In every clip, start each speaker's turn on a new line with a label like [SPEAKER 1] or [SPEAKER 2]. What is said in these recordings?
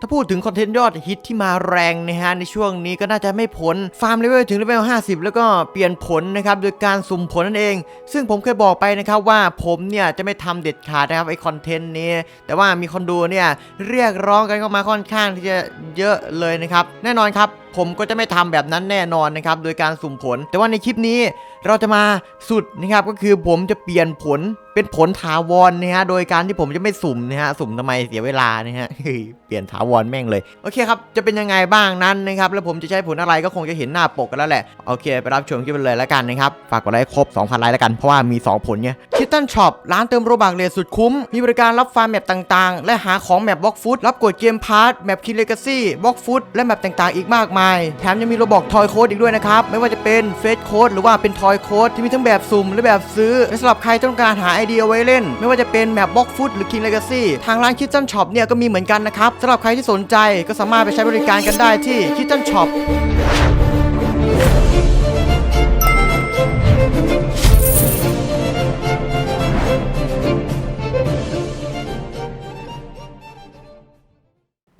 [SPEAKER 1] ถ้าพูดถึงคอนเทนต์ยอดฮิตที่มาแรงนะฮะในช่วงนี้ก็น่าจะไม่ผลฟาร์มเลเวลถึงเลเวล50 แล้วก็เปลี่ยนผลนะครับโดยการสุ่มผลนั่นเอง ซึ่งผมเคยบอกไปนะครับว่าผมเนี่ยจะไม่ทำเด็ดขาดนะครับไอคอนเทนต์นี้ แต่ว่ามีคนดูเนี่ยเรียกร้องกันเข้ามาค่อนข้างที่จะเยอะเลยนะครับ แน่นอนครับ ผมก็จะไม่ทำแบบนั้นแน่นอนนะครับโดยการสุ่มผล แต่ว่าในคลิปนี้เราจะมาสุดนะครับก็คือผมจะเปลี่ยนผลเป็นผลถาวรนะฮะโดยการที่ผมจะไม่สุ่มนะฮะสุ่มทำไมเสียเวลานะฮะเปลี่ยนถาวรแม่งเลยโอเคครับจะเป็นยังไงบ้างนั้นนะครับแล้วผมจะใช้ผลอะไรก็คงจะเห็นหน้าปกกันแล้วแหละโอเคไปรับชมคลิปกันเลยแล้วกันนะครับฝากกดไลค์ครบ 2,000ไลค์แล้วกันเพราะว่ามี 2 ผลเนี่ยคิตตันช็อปร้านเติมโรบักเลทสุดคุ้ม มีบริการรับฟาร์มแมปต่างๆ และหาของแมปบล็อกฟุตรับกดเกมพาร์ทแมปคิเลกาซี่บล็อกฟุตและแมปต่างๆ อีกมากมายแถมยังมีโรบอกทอยโค้ดอีกด้วยนะครับ ไม่ว่าจะเป็นเฟสโค้ดหรือว่าเป็นทอยโค้ดที่มีทั้งแบบสุ่มและแบบซื้อและสำหรับใครต้องการหาไอเดียไว้เล่น ไม่ว่าจะเป็นแมปบล็อกฟุตหรือคิงเลกาซี่ทางร้านคิทเช่นช็อปเนี่ยก็มีเหมือนกันนะครับสำหรับใครที่สนใจก็สามารถไปใช้บริการกันได้ที่คิทเช่นช็อป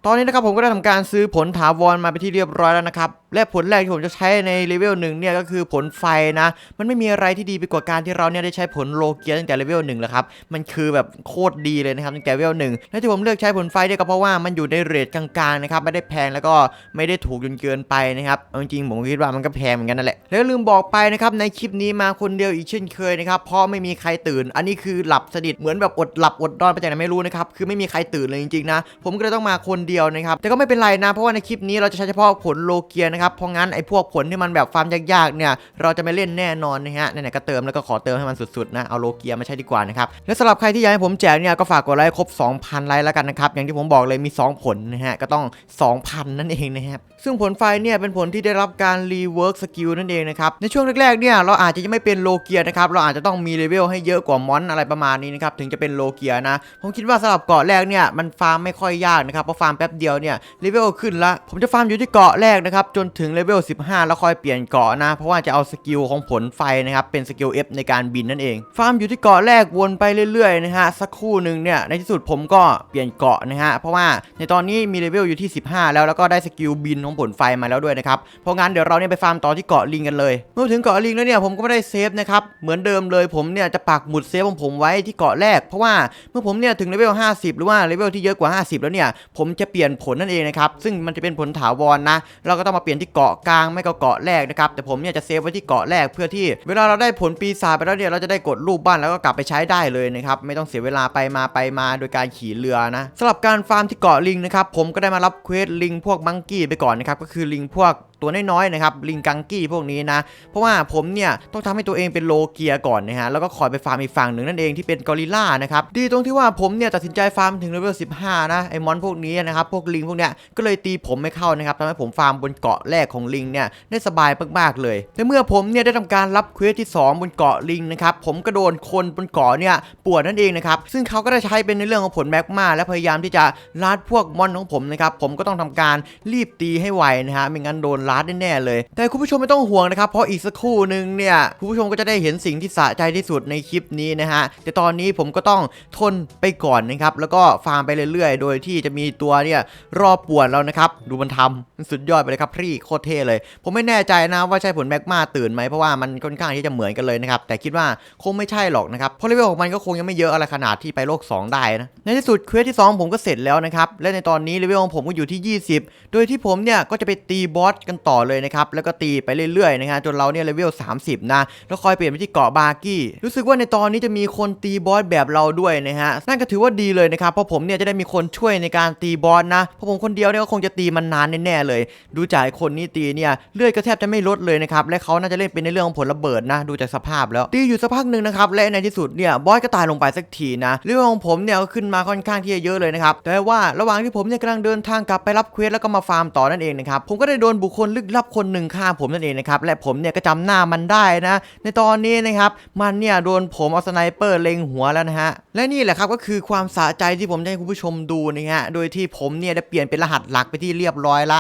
[SPEAKER 1] ตอนนี้นะครับผมก็ได้ทำการซื้อผลถาวรมาไปที่เรียบร้อยแล้วนะครับ และผลแรกที่ผมจะใช้ในเลเวลหนึ่งเนี่ยก็คือผลไฟนะ มันไม่มีอะไรที่ดีไปกว่าการที่เราเนี่ยได้ใช้ผลโลเกียตั้งแต่เลเวลหนึ่งแล้วครับ มันคือแบบโคตรดีเลยนะครับตั้งแต่เลเวลหนึ่งและที่ผมเลือกใช้ผลไฟเนี่ยก็เพราะว่ามันอยู่ในเรทกลางๆนะครับไม่ได้แพงแล้วก็ไม่ได้ถูกจนเกินไปนะครับจริงๆผมคิดว่ามันก็แพงเหมือนกันนั่นแหละแล้วลืมบอกไปนะครับในคลิปนี้มาคนเดียวอีกเช่นเคยนะครับเพราะไม่มีใครตื่น อันนี้คือหลับสนิทเหมือนแบบอดหลับอดนอนไปจากไหนไม่รู้นะครับคือไม่มีใครตื่นเลยจริงๆนะผมก็เลยต้องมาคนเดียวนะครับแต่ก็ไม่เป็นไรนะเพราะว่าในคลิปนี้เราจะใช้เฉพาะผลโลเกียนะครับเพราะงั้นไอ้พวกผลที่มันแบบฟาร์มยากๆเนี่ยเราจะไม่เล่นแน่นอนนะฮะไหนๆก็เติมแล้วก็ขอเติมให้มันสุดๆนะเอาโลเกียมาใช้ดีกว่านะครับและสำหรับใครที่อยากให้ผมแจกเนี่ยก็ฝากกดไลค์ครบ 2,000 ไลค์แล้วกันนะครับอย่างที่ผมบอกเลยมี 2 ผลนะฮะก็ต้อง 2,000 นั่นเองนะครับซึ่งผลไฟเนี่ยเป็นผลที่ได้รับการรีเวิร์กสกิลนั่นเองนะครับในช่วงแรกๆเนี่ยเราอาจจะยังไม่เป็นโลเกียนะครับเราอาจจะต้องมีเลเวลให้เยอะกว่ามอนอะไรประมาณนี้นะครับถึงจะเป็นโลเกียนะผมคิดว่าสำหรับเกาะแรกเนี่ยมันฟาร์มไม่ค่อยยากนะครับเพราะฟาร์มแป๊บเดียวเนี่ยเลเวลขึ้นละผมจะฟาร์มอยู่ที่เกาะแรกนะครับจนถึงเลเวล15 แล้วค่อยเปลี่ยนเกาะนะ เพราะว่าจะเอาสกิลของผลไฟนะครับเป็นสกิล F ในการบินนั่นเอง ฟาร์มอยู่ที่เกาะแรกวนไปเรื่อยๆนะฮะสักครู่หนึ่งเนี่ยในที่สุดผมก็เปลี่ยนเกาะนะฮะเพราะว่าในตอนนี้มีเลเวลอยู่ที่ 15 แล้วแล้วก็ได้สกิลบินของผลไฟมาแล้วด้วยนะครับเพราะงั้นเดี๋ยวเราเนี่ยไปฟาร์มต่อที่เกาะลิงกันเลยเมื่อถึงเกาะลิงแล้วเนี่ยผมก็ไม่ได้เซฟนะครับเหมือนเดิมเลยผมเนี่ยจะปักหมุดเซฟของผมไว้ที่เกาะแรก เพราะว่าเมื่อผมเนี่ยถึงเลเวล 50 หรือว่าเลเวลที่เยอะกว่า 50 แล้วเนี่ยผมจะเปลี่ยนผลนั่นเองนะครับซึ่งมันจะเป็นผลถาวรนะเราก็ต้องมาเปลี่ยนที่เกาะกลางไม่ก็เกาะแรกนะครับแต่ผมเนี่ยจะเซฟไว้ที่เกาะแรกเพื่อที่ เวลาเราได้ผลปีศาจไปแล้วเนี่ยเราจะได้กดรูปบ้านแล้วก็กลับไปใช้ได้เลยนะครับไม่ต้องเสียเวลาไปมาไปมาโดยการขี่เรือนะสำหรับการฟาร์มที่เกาะลิงนะครับผมก็ได้มารับเควสลิงพวกมังกี้ไปก่อนนะครับก็คือลิงพวกตัวน้อยๆนะครับลิงกังกี้พวกนี้นะ เพราะว่าผมเนี่ยต้องทำให้ตัวเองเป็นโลเกียก่อนนะฮะแล้วก็คอยไปฟาร์มอีกฝั่งหนึ่งนั่นเองที่เป็นกอริลลานะครับดีตรงที่ว่าผมเนี่ยตัดสินใจฟาร์มถึงเลเวล15นะไอมอนพวกนี้นะครับพวกลิงพวกเนี้ยก็เลยตีผมไม่เข้านะครับทำให้ผมฟาร์มบนเกาะแรกของลิงเนี่ยได้สบายมากๆเลยแต่เมื่อผมเนี่ยได้ทำการรับเควสที่ 2 บนเกาะลิงนะครับผมก็โดนคนบนเกาะเนี่ยปวดนั่นเองนะครับซึ่งเขาก็ได้ใช้เป็นในเรื่องของผลแมกมาและพยายามที่จะลาดพวกมอนของผมนะครับผมก็ต้องทำการรีบตีให้ไวนะฮะไม่งั้นโดนลาดแน่ๆเลย แต่คุณผู้ชมไม่ต้องห่วงนะครับเพราะอีกสักครู่หนึ่งเนี่ยคุณผู้ชมก็จะได้เห็นสิ่งที่สะใจที่สุดในคลิปนี้นะฮะแต่ตอนนี้ผมก็ต้องทนไปก่อนนะครับแล้วก็ฟาร์มไปเรื่อยๆ โดยที่จะมีตัวเนี่ยรอบป่วนเรานะครับดูมันทำมันสุดยอดไปเลยครับพี่โคตรเท่เลย ผมไม่แน่ใจนะว่าใช่ผลแมกมาตื่นไหมเพราะว่ามันค่อนข้างที่จะเหมือนกันเลยนะครับแต่คิดว่าคงไม่ใช่หรอกนะครับเพราะเลเวลของมันก็คงยังไม่เยอะอะไรขนาดที่ไปโลก 2 ได้นะในที่สุดเควสที่ 2 ผมก็เสร็จแล้วนะครับและในตอนนี้เลเวลของผมก็อยู่ที่ 20 โดยที่ผมเนี่ยก็จะไปตีบอสกันต่อเลยนะครับแล้วก็ตีไปเรื่อยๆนะฮะจนเราเนี่ยเลเวล 30 นะแล้วคอยเปลี่ยนไปที่เกาะบาร์กี้รู้สึกว่าในตอนนี้จะมีคนตีบอสแบบเราด้วยนะฮะนั่นก็ถือว่าดีเลยนะครับเพราะผมเนี่ยจะได้มีคนช่วยในการตีบอสนะเพราะผมคนเดียวเนี่ยก็คงจะตีมันนานแน่ๆเลย ดูจากคนนี้ตีเนี่ยเลือดก็แทบจะไม่ลดเลยนะครับและเขาน่าจะเล่นเป็นในเรื่องของผลระเบิดนะ ดูจากสภาพแล้วตีอยู่สักพักหนึ่งนะครับและในที่สุดเนี่ยบอสก็ตายลงไปสักทีนะเรื่องของผมเนี่ยก็ขึ้นมาค่อนข้างที่จะเยอะเลยนะครับแต่ว่าระหว่างที่ผมเนี่ยกำลังเดินทางกลับไปรับเควสแล้วก็มาฟาร์มต่อนั่นเองนะครับผมก็ได้โดนบุคคลลึกลับคนหนึ่งฆ่าผมนั่นเองนะครับและผมเนี่ยก็จำหน้ามันได้นะ ในตอนนี้นะครับมันเนี่ยโดนผมเอาสไนเปอร์เล็งหัวแล้วนะฮะและนี่แหละครับก็คือความสะใจที่ผมจะให้คุณผู้ชมดูนะฮะโดยที่ผมผมเนี่ยได้เปลี่ยนเป็นรหัสหลักไปที่เรียบร้อยละ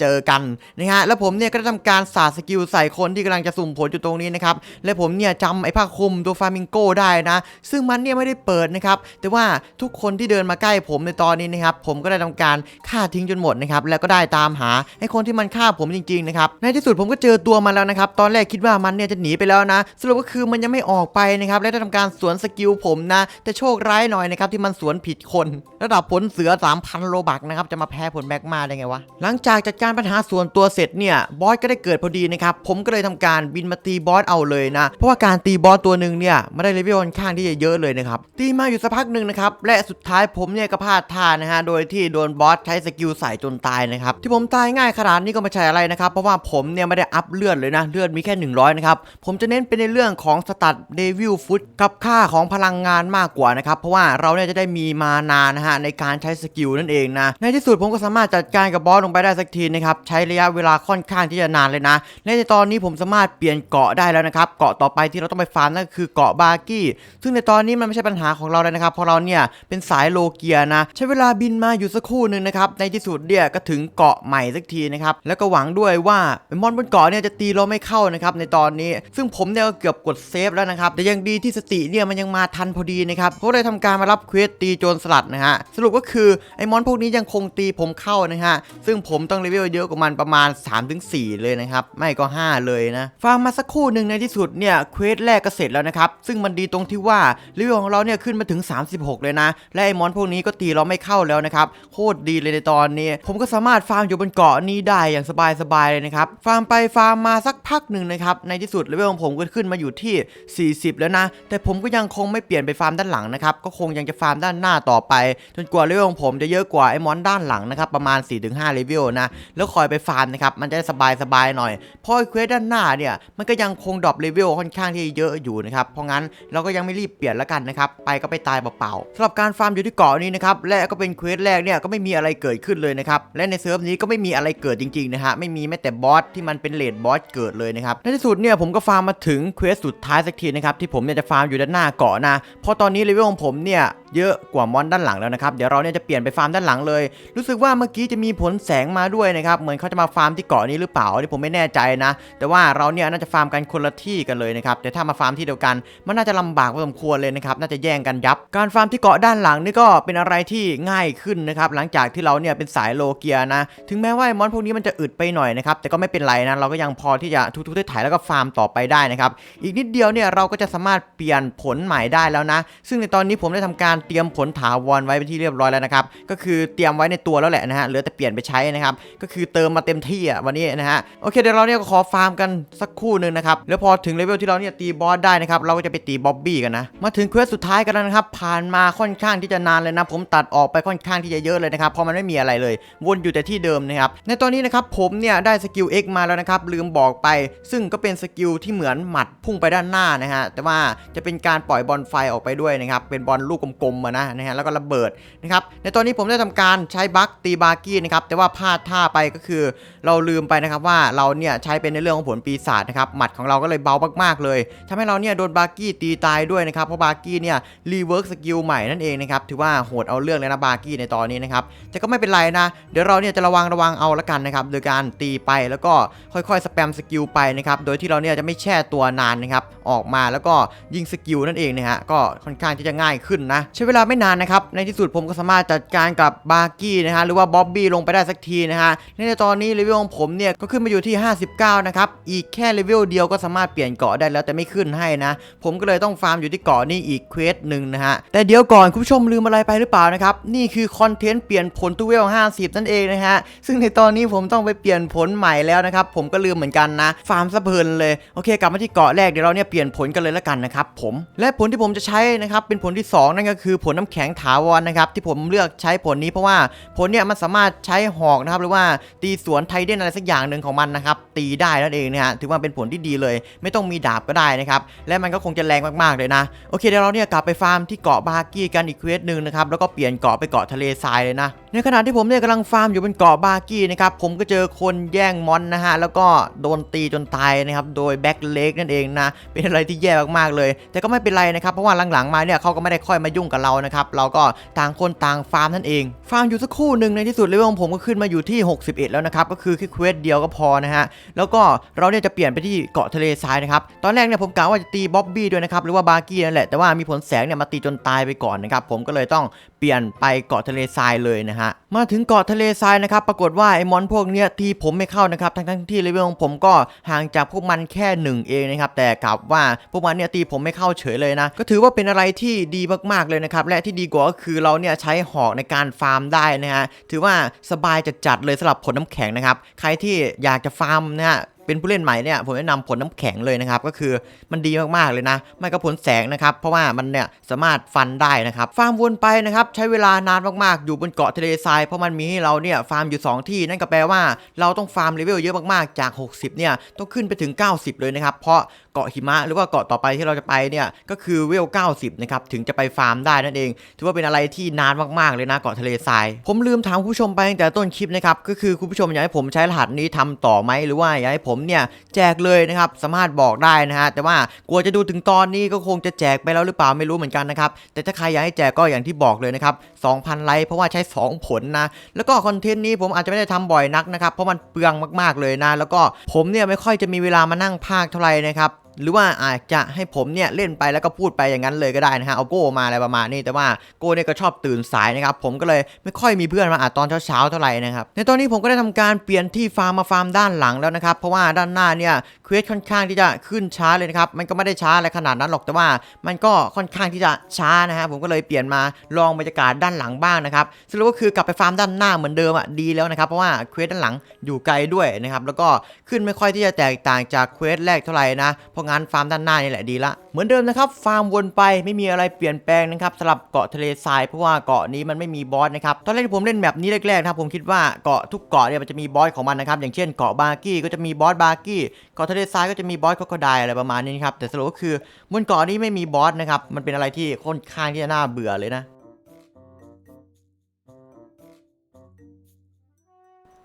[SPEAKER 1] เจอกันนะฮะแล้วผมเนี่ยก็ได้ทำการสาดสกิลใส่คนที่กำลังจะสุ่มผลอยู่ตรงนี้นะครับและผมเนี่ยจำไอ้ผ้าคลุมตัวฟามิงโกได้นะ ซึ่งมันเนี่ยไม่ได้เปิดนะครับแต่ว่าทุกคนที่เดินมาใกล้ผมในตอนนี้นะครับผมก็ได้ทำการฆ่าทิ้งจนหมดนะครับแล้วก็ได้ตามหาไอ้คนที่มันฆ่าผมจริงๆนะครับในที่สุดผมก็เจอตัวมันแล้วนะครับตอนแรกคิดว่ามันเนี่ยจะหนีไปแล้วนะสรุปก็คือมันยังไม่ออกไปนะครับและได้ทำการสวนสกิลผมนะแต่โชคร้ายหน่อยนะครับที่มันสวนผิดคน ระดับผลเสือ 3,000โลบักนะครับจะมาแพ้ผลแบกมาได้ไงวะ หลังจากจัดการปัญหาส่วนตัวเสร็จเนี่ยบอสก็ได้เกิดพอดีนะครับผมก็เลยทำการบินมาตีบอสเอาเลยนะเพราะว่าการตีบอสตัวหนึ่งเนี่ยไมาได้เลเวลค่อนข้างที่จะเยอะเลยนะครับตีมาอยู่สักพักหนึ่งนะครับและสุดท้ายผมเนี่ยก็พลาดท่านะฮะโดยที่โดนบอสใช้สกิลใส่จนตายนะครับที่ผมตายง่ายขนาดนี้ก็ไม่ใช่อะไรนะครับเพราะว่าผมเนี่ยไม่ได้อัพเลือดเลยนะเลือดมีแค่ 100นะครับผมจะเน้นเป็นในเรื่องของสตัดเดวิลฟุตกับค่าของพลังงานมากกว่านะครับเพราะว่าเราเนี่ยจะได้มีมานานนะฮะในการใช้สกิลนั่นเองนะในที่สุดผมก็สามารถจัดการกับบอสลงไปได้สักทีนะครับใช้ระยะเวลาค่อนข้างที่จะนานเลยนะและในตอนนี้ผมสามารถเปลี่ยนเกาะได้แล้วนะครับเกาะต่อไปที่เราต้องไปฟาร์มนั่นก็คือเกาะบาร์กี้ ซึ่งในตอนนี้มันไม่ใช่ปัญหาของเราเลยนะครับเพราะเราเนี่ยเป็นสายโลเกียนะใช้เวลาบินมาอยู่สักครู่หนึ่งนะครับในที่สุดเนี่ยก็ถึงเกาะใหม่สักทีนะครับแล้วก็หวังด้วยว่าไอ้มอนบนเกาะเนี่ยจะตีเราไม่เข้านะครับในตอนนี้ ซึ่งผมเนี่ยก็เกือบกดเซฟแล้วนะครับแต่ยังดีที่สติเนี่ยมันยังมาทันพอดีนะครับเขาเลยทำการมารับเควสตีโจรสลัดนะฮะสรุปก็คือไอ้มอนพวกนี้ยังคงตีผมเข้านะฮะ ซึ่งผมต้องเลเวลเยอะกว่ามันประมาณ 3-4 เลยนะครับ ไม่ก็ 5 เลยนะฟังมมาสักครู่หนึ่งในที่สุดเนี่ยเควสแรกก็เสร็จแล้วนะครับ ซึ่งมันดีตรงที่ว่าเลเวลของเราเนี่ยขึ้นมาถึง 36 เลยนะ และไอ้มอนพวกนี้ก็ตีเราไม่เข้าแล้วนะครับ โคตรดีเลยในตอนนี้ ผมก็สามารถฟาร์มอยู่บนเกาะนี้ได้อย่างสบายๆเลยนะครับ ฟาร์มไปฟาร์มมาสักพักหนึ่งนะครับ ในที่สุดเลเวลของผมก็ขึ้นมาอยู่ที่ 40 แล้วนะ แต่ผมก็ยังคงไม่เปลี่ยนไปฟาร์มด้านหลังนะครับ ก็คงยังจะฟาร์มด้านหน้าต่อไป จนกว่าเลเวลของผมจะเยอะกว่าไอ้มอนด้านหลังนะครับประมาณ 4-5เลเวลนะแล้วคอยไปฟาร์มนะครับมันจะได้สบายๆหน่อยเพราะไอ้เควสด้านหน้าเนี่ยมันก็ยังคงดรอปเลเวลค่อนข้างที่เยอะอยู่นะครับเพราะงั้นเราก็ยังไม่รีบเปลี่ยนแล้วกันนะครับไปก็ไปตายเปล่าๆสำหรับการฟาร์มอยู่ที่เกาะนี้นะครับและก็เป็นเควสแรกเนี่ยก็ไม่มีอะไรเกิดขึ้นเลยนะครับและในเซิร์ฟนี้ก็ไม่มีอะไรเกิดจริงๆนะฮะไม่มีแม้แต่บอสที่มันเป็นเลดบอสเกิดเลยนะครับในที่สุดเนี่ยผมก็ฟาร์มมาถึงเควสสุดท้ายสักทีนะครับที่ผมเนี่ยจะฟาร์มอยู่ด้านหน้าเกาะนะพราะตอนนี้เลเวลของผมเนี่ยเยอะกว่ามอนด้านหลังแล้วนะครับเดี๋ยวเราเนี่ยจะเปลี่ยนไปฟาร์มด้านหลังเลย รู้สึกว่าเมื่อกี้จะมีผลแสงมาด้วยนะครับเหมือนเขาจะมาฟาร์มที่เกาะนี้หรือเปล่าอันนี่ผมไม่แน่ใจนะ แต่ว่าเราเนี่ยน่าจะฟาร์มกันคนละที่กันเลยนะครับแต่ถ้ามาฟาร์มที่เดียวกัน มันน่าจะลำบากพอสมควรเลยนะครับน่าจะแย่งกันยับ การฟาร์มที่เกาะด้านหลังนี่ก็เป็นอะไรที่ง่ายขึ้นนะครับหลังจากที่เราเนี่ยเป็นสายโลเกียนะถึงแม้ว่ามอนพวกนี้มันจะอึดไปหน่อยนะครับแต่ก็ไม่เป็นไรนะเราก็ยังพอที่จะทุกๆได้ถ่ายแล้วก็ฟาร์มต่อไปได้นะครับอีกนิดเดียวเนี่ยเราก็จะสามารถเปลี่ยนผลใหม่ได้แล้วนะ ซึ่งในตอนนี้ผมได้ทำการเตรียมผลถาวรไว้เป็นที่เรียบร้อยแล้วนะครับก็คืือเตรียมไว้ในตัวแล้วแหละนะฮะเหลือแต่เปลี่ยนไปใช้นะครับ ก็คือเติมมาเต็มที่อะวันนี้นะฮะโอเคเดี๋ยวเราเนี่ยก็ขอฟาร์มกันสักครู่หนึ่งนะครับแล้วพอถึงเลเวลที่เราเนี่ยตีบอสได้นะครับเราก็จะไปตีบ๊อบบี้กันนะมาถึงเควสสุดท้ายกันแล้วนะครับ ผ่านมาค่อนข้างที่จะนานเลยนะ ผมตัดออกไปค่อนข้างที่จะเยอะเลยนะครับเพราะมันไม่มีอะไรเลย วนอยู่แต่ที่เดิมนะครับในตอนนี้นะครับผมเนี่ยได้สกิล X มาแล้วนะครับลืมบอกไป ซึ่งก็เป็นสกิลที่เหมือนหมัดพุ่งไปด้านหน้านะฮะแต่ว่าจะเป็นการปล่อยบอลไฟออกไปด้วยนะครับเป็นบอลลูกกลมๆนะนะฮะแล้วก็ระเบิดนะครับในตอนนี้ผมได้ทำการใช้บัคตีบาร์กี้นะครับแต่ว่าพลาดท่าไปก็คือ เราลืมไปนะครับว่าเราเนี่ยใช้เป็นในเรื่องของผลปีศาจนะครับหมัดของเราก็เลยเบามากๆเลยทำให้เราเนี่ยโดนบาร์กี้ตีตายด้วยนะครับเพราะบาร์กี้เนี่ยรีเวิร์กสกิลใหม่นั่นเองนะครับถือว่าโหดเอาเรื่องเลยนะบาร์กี้ในตอนนี้นะครับแต่ก็ไม่เป็นไรนะเดี๋ยวเราเนี่ยจะระวังระวังเอาละกันนะครับโดยการตีไปแล้วก็ค่อยๆสแปมสกิลไปนะครับโดยที่เราเนี่ยจะไม่แช่ตัวนานนะครับออกมาแล้วก็ยิงสกิลนั่นเองนะฮะก็ค่อนข้างที่จะง่ายขึ้นนะใช้เวลาไม่นานนะครับในที่สุดผมก็สามารถจัดการกับบาร์กี้นะฮะหรือว่าบ๊อบบี้ลงไปได้สักทีนะฮะในตอนนี้เลเวลของผมเนี่ยก็ขึ้นมาอยู่ที่ 59 นะครับ อีกแค่เลเวลเดียวก็สามารถเปลี่ยนเกาะได้แล้วแต่ไม่ขึ้นให้นะ ผมก็เลยต้องฟาร์มอยู่ที่เกาะนี้อีกเควสหนึ่งนะฮะ แต่เดี๋ยวก่อนคุณผู้ชมลืมอะไรไปหรือเปล่านะครับ นี่คือคอนเทนต์เปลี่ยนผลตู้เวล 50 นั่นเองนะฮะ ซึ่งในตอนนี้ผมต้องไปเปลี่ยนผลใหม่แล้วนะครับ ผมก็ลืมเหมือนกันนะ ฟาร์มสะเพลินเลย โอเค กลับมาที่เกาะแรกเดี๋ยวเราเนี่ยเปลี่ยนผลกันเลยละกันนะครับผม และผลที่ผมจะใช้นะครับเป็นผลที่สองนั่นก็คือผลน้ำแข็งถาวรนะครับที่ผมเลือกใช้ผลนี้เพราะว่าผลเนี่ยมันสามารถใช้หอกนะครับหรือว่าตีสวนไทเดนอะไรสักอย่างหนึ่งของมันนะครับตีได้นั่นเองนะฮะถือว่าเป็นผลที่ดีเลย ไม่ต้องมีดาบก็ได้นะครับและมันก็คงจะแรงมากๆเลยนะโอเคเดี๋ยวเราเนี่ยกลับไปฟาร์มที่เกาะบากี้กันอีกเควสหนึ่งนะครับแล้วก็เปลี่ยนเกาะไปเกาะทะเลทรายเลยนะในขณะที่ผมเนี่ยกำลังฟาร์มอยู่บนเกาะบากี้นะครับผมก็เจอคนแย่งมอนนะฮะแล้วก็โดนตีจนตายนะครับโดยแบ็คเล็กนั่นเองนะเป็นอะไรที่แย่มากๆเลย แต่ก็ไม่เป็นไรนะครับเพราะว่าหลังๆมาเนี่ยเขาก็ไม่ได้ค่อยมายุ่งกับเรานะครับเราก็ต่างคนต่างฟาร์มนั่นเองฟาร์มอยู่สักครู่หนึ่งในที่สุดเลเวลของผมก็ขึ้นมาอยู่ที่ 61 แล้วนะครับ ก็คือแค่เควสเดียวก็พอนะฮะ แล้วก็เราเนี่ยจะเปลี่ยนไปที่เกาะทะเลทรายนะครับ ตอนแรกเนี่ยผมกะว่าจะตีบ๊อบบี้ด้วยนะครับ หรือว่าบาร์กี้นั่นแหละ แต่ว่ามีผลแสงเนี่ยมาตีจนตายไปก่อนนะครับ ผมก็เลยต้องเปลี่ยนไปเกาะทะเลทรายเลยนะฮะ มาถึงเกาะทะเลทรายนะครับ ปรากฏว่าไอ้มอนพวกเนี้ยตีผมไม่เข้านะครับ ทั้งๆที่เลเวลของผมก็ห่างจากพวกมันแค่หนึ่งเองนะครับ แต่กลับว่าพวกมันเนี่ยตีผมไม่เข้าเฉยเลยนะ ก็ถือว่าเป็นอะไรที่ดีมากๆเลยนะครับ และที่ดีกว่าก็คือเราเนี่ยใช้หอกในการฟาร์มได้นะฮะถือว่าสบายจัดๆเลยสำหรับผลน้ำแข็งนะครับ ใครที่อยากจะฟาร์มนะฮะ เป็นผู้เล่นใหม่เนี่ยผมแนะนำผลน้ำแข็งเลยนะครับ ก็คือมันดีมากๆเลยนะ ไม่ก็ผลแสงนะครับ เพราะว่ามันเนี่ยสามารถฟันได้นะครับฟาร์มวนไปนะครับใช้เวลานานมากๆ อยู่บนเกาะทะเลทรายเพราะมันมีให้เราเนี่ยฟาร์มอยู่ 2 ที่นั่นก็แปลว่าเราต้องฟาร์มเลเวลเยอะมากๆจาก 60เนี่ยต้องขึ้นไปถึง 90 เลยนะครับ เพราะเกาะหิมะหรือว่าเกาะต่อไปที่เราจะไปเนี่ยก็คือเวล 90 นะครับถึงจะไปฟาร์มได้นั่นเอง ถือว่าเป็นอะไรที่นานมากๆเลยนะเกาะทะเลทราย ผมลืมถามผู้ชมไปตั้งแต่ต้นคลิปนะครับก็คือคุณผู้ชมอยากให้ผมใช้รหัสนี้ทำต่อไหมหรือว่าอยากให้ผมเนี่ยแจกเลยนะครับสามารถบอกได้นะฮะแต่ว่ากลัวจะดูถึงตอนนี้ก็คงจะแจกไปแล้วหรือเปล่าไม่รู้เหมือนกันนะครับแต่ถ้าใครอยากให้แจกก็อย่างที่บอกเลยนะครับ2,000 ไลค์เพราะว่าใช้ 2 ผลนะ แล้วก็คอนเทนต์นี้ผมอาจจะไม่ได้ทำบ่อยนักนะครับเพราะมันเปลืองมากๆเลยนะ แล้วก็ผมเนี่ยไม่ค่อยจะมีเวลามานั่งพากย์เท่าไหร่นะครับ หรือว่าอาจจะให้ผมเนี่ยเล่นไปแล้วก็พูดไปอย่างนั้นเลยก็ได้นะฮะเอาโก้มาอะไรประมาณนี้แต่ว่าโก้เนี่ยก็ชอบตื่นสายนะครับผมก็เลยไม่ค่อยมีเพื่อนมาอ่าตอนเช้าๆเท่าไหร่นะครับในตอนนี้ผมก็ได้ทำการเปลี่ยนที่ฟาร์มมาฟาร์มด้านหลังแล้วนะครับเพราะว่าด้านหน้าเนี่ยเควสค่อนข้างที่จะขึ้นช้าเลยนะครับ มันก็ไม่ได้ช้าอะไรขนาดนั้นหรอกแต่ว่า มันก็ค่อนข้างที่จะช้านะฮะผมก็เลยเปลี่ยนมาลองบรรยากาศด้านหลังบ้างนะครับสรุปก็คือกลับไปฟาร์มด้านหน้าเหมือนเดิมอะดีแล้วนะครับเพราะว่าเควสด้านหลังอยู่ไกลด้วยนะครับแล้วก็ขึ้นไม่ค่อยที่จะแตกต่างจากเควสแรกเท่าไหร่นะเพราะงั้นฟาร์มด้านหน้านี่แหละดีละเหมือนเดิมนะครับฟาร์มวนไปไม่มีอะไรเปลี่ยนแปลงนะครับสำหรับเกาะทะเลทรายเพราะว่าเกาะนี้มันไม่มีบอสนะครับตอนแรกที่ผมเล่นแบบนี้แรกๆนะครับผมคิดว่าเกาะทุกเกาะเนี่ยมันจะมีบอสของมันนะครับอย่างเช่นเกาะบาร์กี้ก็จะมีบอสบาร์กี้เกาะทะเลทรายก็จะมีบอสก็กระไดอะไรประมาณนี้นครับแต่สรุปก็คือบนเกาะนี้ไม่มีบอสนะครับมันเป็นอะไรที่ค่อนข้างที่จะน่าเบื่อเลยนะ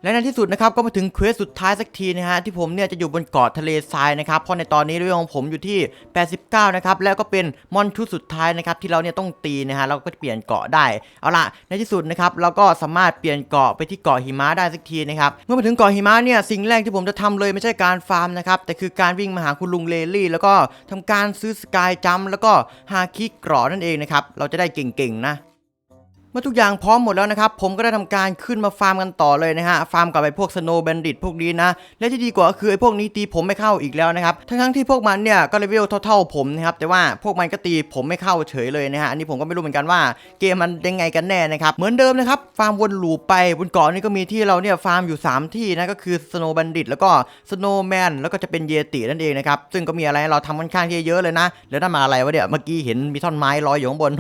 [SPEAKER 1] และในที่สุดนะครับก็มาถึงเควสสุดท้ายสักทีนะฮะที่ผมเนี่ยจะอยู่บนเกาะทะเลทรายนะครับเพราะในตอนนี้เรื่องของผมอยู่ที่ 89 นะครับแล้วก็เป็นมอนชุดสุดท้ายนะครับที่เราเนี่ยต้องตีนะฮะเราก็เปลี่ยนเกาะได้เอาล่ะในที่สุดนะครับเราก็สามารถเปลี่ยนเกาะไปที่เกาะหิมะได้สักทีนะครับเมื่อมาถึงเกาะหิมะเนี่ยสิ่งแรกที่ผมจะทำเลยไม่ใช่การฟาร์มนะครับแต่คือการวิ่งมาหาคุณลุงเลลี่ แล้วก็ทำการซื้อสกายจัมแล้วก็ฮาคิเกราะนั่นเองนะครับเราจะได้เก่งๆนะ เมื่อทุกอย่างพร้อมหมดแล้วนะครับ ผมก็ได้ทำการขึ้นมาฟาร์มกันต่อเลยนะฮะ ฟาร์มกับไอ้พวกสโนว์แบนดิตพวกนี้นะ และที่ดีกว่าก็คือไอ้พวกนี้ตีผมไม่เข้าอีกแล้วนะครับ ทั้งๆที่พวกมันเนี่ยก็เลเวลเท่าๆผมนะครับ แต่ว่าพวกมันก็ตีผมไม่เข้าเฉยเลยนะฮะ อันนี้ผมก็ไม่รู้เหมือนกันว่าเกมมันยังไงกันแน่นะครับ เหมือนเดิมนะครับ ฟาร์มวนลูปไปบนเกาะนี่ก็มีที่เราเนี่ยฟาร์มอยู่ 3 ที่นะ ก็คือสโนว์แบนดิตแล้วก็สโนว์แมนแล้วก็จะเป็นเยตินั่นเองนะครับ ซึ่งก็มีอะไรเราทำค่อนข้างเยอะเลยนะ แล้วนั่นมาอะไรวะเนี่ย เมื่อกี้เห็นมีท่อนไม้ลอยอยู่ข้างบน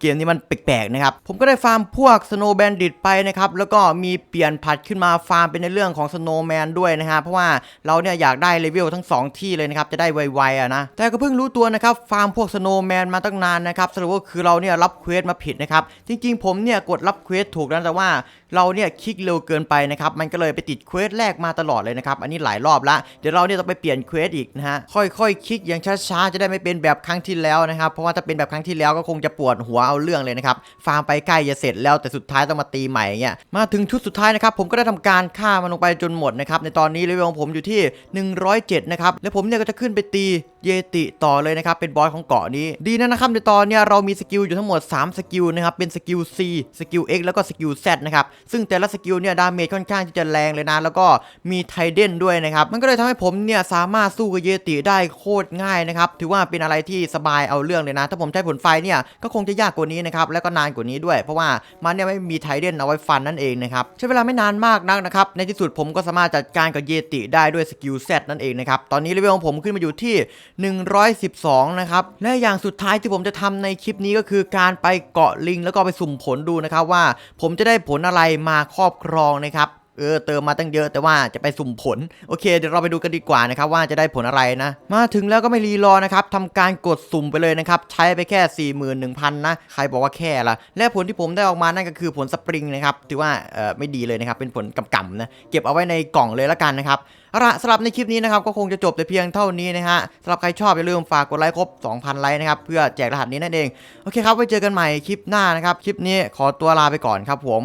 [SPEAKER 1] เกมนี้มันแปลกๆนะครับผมก็ได้ฟาร์มพวก Snow Bandit ไปนะครับ แล้วก็มีเปลี่ยนผัดขึ้นมาฟาร์มเป็นในเรื่องของ Snowman ด้วยนะครับเพราะว่าเราเนี่ยอยากได้เลเวลทั้ง 2 ที่เลยนะครับ จะได้ไวๆอะนะ แต่ก็เพิ่งรู้ตัวนะครับ ฟาร์มพวก Snowman มาตั้งนานนะครับสรุปว่าคือเราเนี่ยรับเควสมาผิดนะครับ จริงๆ ผมเนี่ยกดรับเควสถูกแล้วแต่ว่า เราเนี่ยคลิกเร็วเกินไปนะครับมันก็เลยไปติดเควสแรกมาตลอดเลยนะครับอันนี้หลายรอบละเดี๋ยวเราเนี่ยต้องไปเปลี่ยนเควสอีกนะฮะค่อยๆคลิกอย่างช้าๆจะได้ไม่เป็นแบบครั้งที่แล้วนะครับเพราะว่าถ้าเป็นแบบครั้งที่แล้วก็คงจะปวดหัวเอาเรื่องเลยนะครับฟาร์มไปใกล้จะเสร็จแล้วแต่สุดท้ายต้องมาตีใหม่เงี้ยมาถึงชุดสุดท้ายนะครับผมก็ได้ทำการฆ่ามันลงไปจนหมดนะครับในตอนนี้เลเวลของผมอยู่ที่ 107นะครับและผมเนี่ยก็จะขึ้นไปตี เยติต่อเลยนะครับเป็นบอสของเกาะนี้ ดีนะนะครับในตอนเนี้ยเรามีสกิลอยู่ทั้งหมด 3 สกิลนะครับเป็นสกิล C สกิล X แล้วก็สกิล Z นะครับซึ่งแต่ละสกิลเนี่ยดาเมจค่อนข้างที่จะแรงเลยนะ แล้วก็มีไทเดนด้วยนะครับมันก็เลยทำให้ผมเนี่ยสามารถสู้กับเยติได้โคตรง่ายนะครับถือว่าเป็นอะไรที่สบายเอาเรื่องเลยนะ ถ้าผมใช้ผลไฟเนี่ยก็คงจะยากกว่านี้นะครับแล้วก็นานกว่านี้ด้วย เพราะว่ามันเนี่ยไม่มีไทเดนเอาไว้ฟันนั่นเองนะครับใช้เวลาไม่นานมากนักนะครับในที่สุดผมก็สามารถจัดการกับเยติได้ด้วยสกิล Z นั่นเองนะครับตอนนี้เลเวลของผมขึ้นมาอยู่ที่112 นะครับ และอย่างสุดท้ายที่ผมจะทำในคลิปนี้ก็คือการไปเกาะลิง แล้วก็ไปสุ่มผลดูนะครับว่าผมจะได้ผลอะไรมาครอบครองนะครับ เออเติมมาตั้งเยอะแต่ว่าจะไปสุ่มผล โอเค เดี๋ยวเราไปดูกันดีกว่านะครับว่าจะได้ผลอะไรนะ มาถึงแล้วก็ไม่รีรอนะครับทำการกดสุ่มไปเลยนะครับ ใช้ไปแค่ 41,000 นะ ใครบอกว่าแค่ละและผลที่ผมได้ออกมานั่นก็คือผลสปริงนะครับถือว่าเออไม่ดีเลยนะครับ เป็นผลกำๆนะ เก็บเอาไว้ในกล่องเลยละกันนะครับเอาละสำหรับในคลิปนี้นะครับก็คงจะจบแต่เพียงเท่านี้นะฮะสำหรับใครชอบอย่าลืมฝากกดไลค์ครบ 2,000 ไลค์นะครับเพื่อแจกรหัสนี้นั่นเองโอเคครับไว้เจอกันใหม่คลิปหน้านะครับคลิปนี้ขอตัวลาไปก่อนครับผม